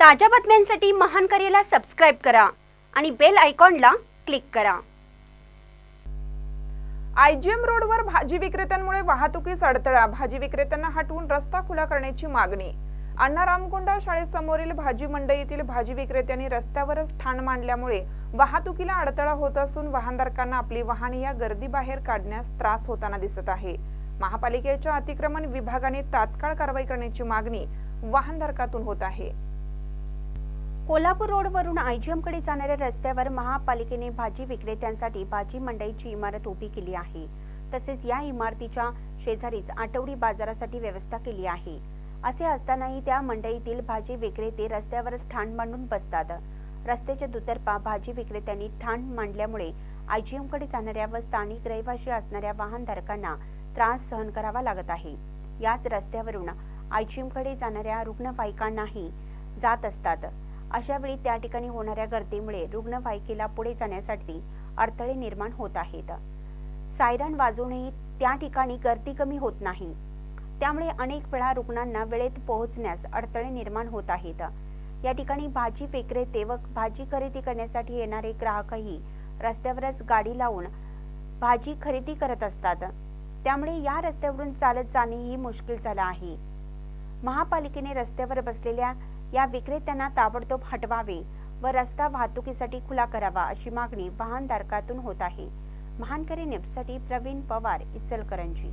ताज्या बातम्यांसाठी महान करेला सबस्क्राईब करा आणि बेल आयकॉनला क्लिक करा. आयजीएम रोडवर भाजी विक्रेत्यांमुळे वाहतुकीस अडथळा. भाजी विक्रेत्यांना हटवून रस्ता खुला करण्याची मागणी. अण्णा रामकोंडा शाळेसमोरील भाजी मंडईतील भाजी विक्रेत्यांनी रस्त्यावरच ठाण मांडल्यामुळे वाहतुकीला अडथळा होत असून वाहनधारकांना आपली वाहने या गर्दीबाहेर काढण्यास त्रास होताना दिसत आहे. महापालिकेच्या अतिक्रमण विभागाने तात्काळ कारवाई करण्याची मागणी वाहनधारकातून होत आहे. कोल्हापूर रोडवरून आय जी एमकडे जाणाऱ्या रस्त्यावर महापालिकेने भाजी विक्रेत्यांसाठी भाजी मंडईची इमारत उभी केली आहे. तसेच या इमारतीच्या शेजारीच आठवडी बाजारासाठी व्यवस्था केली आहे. असे असतानाही त्या मंडईतील भाजी विक्रेते रस्त्यावर ठाण मांडून बसतात. रस्त्याच्या दुतर्फा भाजी विक्रेत्यांनी ठाण मांडल्यामुळे आय जी एमकडे जाणाऱ्या व स्थानिक रहिवाशी असणाऱ्या वाहनधारकांना त्रास सहन करावा लागत आहे. याच रस्त्यावरून आय जी एमकडे जाणाऱ्या रुग्णवाहिकांनाही जात असतात. अशा वेळी त्या ठिकाणी होणाऱ्या गर्दीमुळे रुग्णवाहिकेला पुढे जाण्यासाठी अडथळे निर्माण होत आहेत. सायरन वाजवूनही त्या ठिकाणी गर्दी कमी होत नाही. त्यामुळे अनेक वेळा रुग्णांना वेळेत पोहोचण्यास अडथळे निर्माण होत आहेत. या ठिकाणी भाजी विक्रेते व भाजी खरेदी करण्यासाठी येणारे ग्राहकही रस्त्यावरच गाडी लावून भाजी खरेदी करत असतात. त्यामुळे या रस्त्यावरून चालत जाणेही मुश्किल झालं आहे. महापालिकेने रस्त्यावर बसलेल्या या विक्रेत्यांना ताबडतोब हटवावे व रस्ता वाहतुकीसाठी खुला करावा अशी मागणी वाहनधारकातून होत आहे. महानकरी नेपसाठी प्रवीण पवार इचलकरंजी